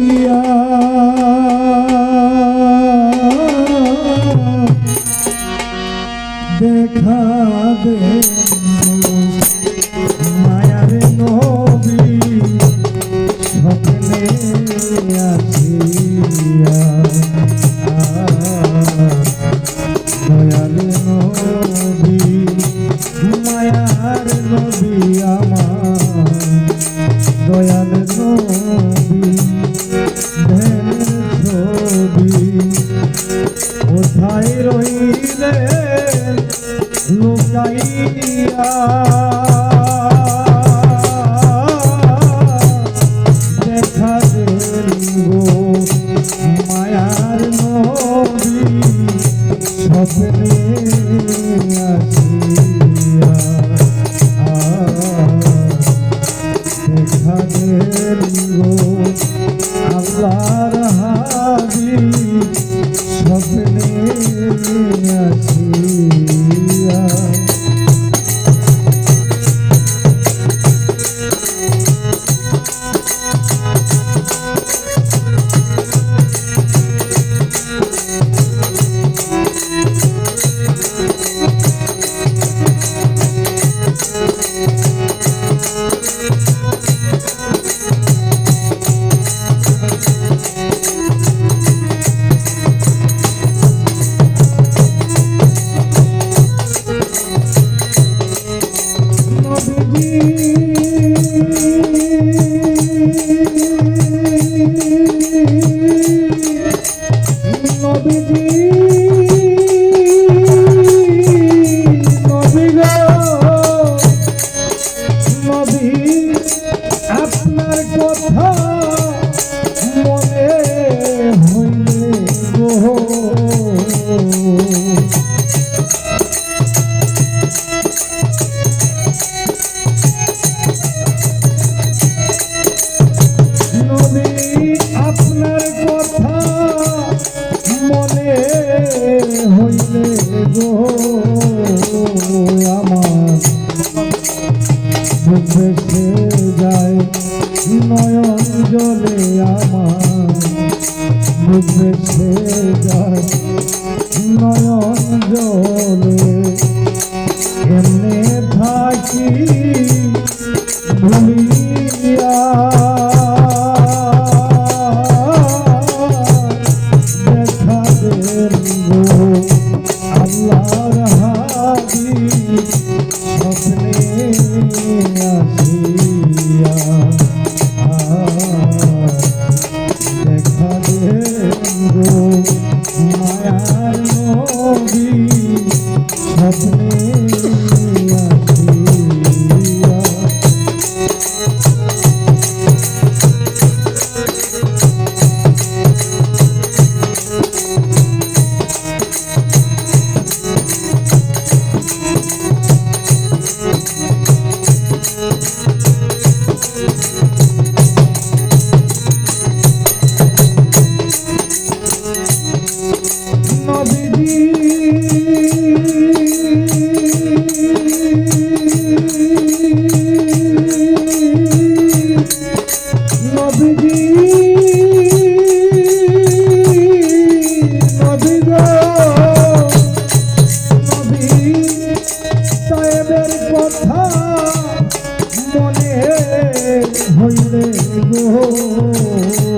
দিয়া। দেখা দে মায়ার নবী স্বপ্নে আসিয়া গো মায়ার নদী স্বপ্নে আসিয়া গো আল্লাহর আমার মুখে যায় নয়ন জলে।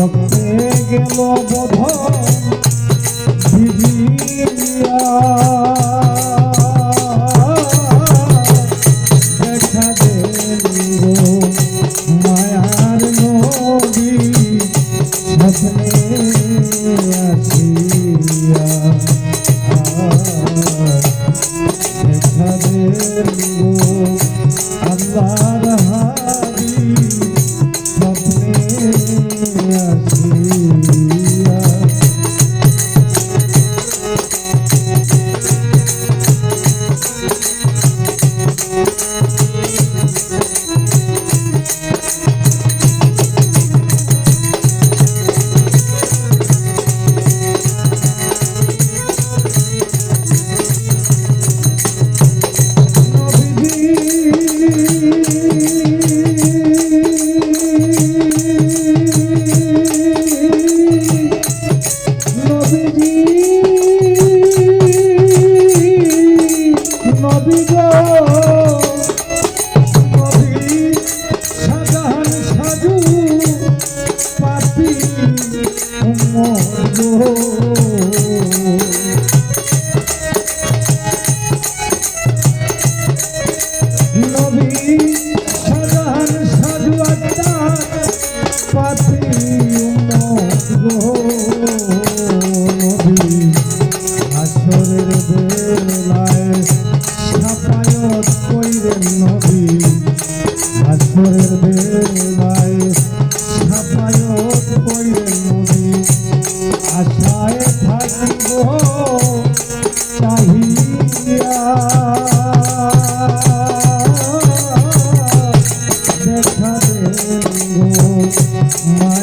রক্তে গেল বোধন দেখা দেব মায়ার নদী আসরের বেলায় সাফায়ত কইরেন নবী আসরের বেলায় সাফায়ত কইরেন নবী আশায় থাকিব চাহিয়া দেখা দেন গো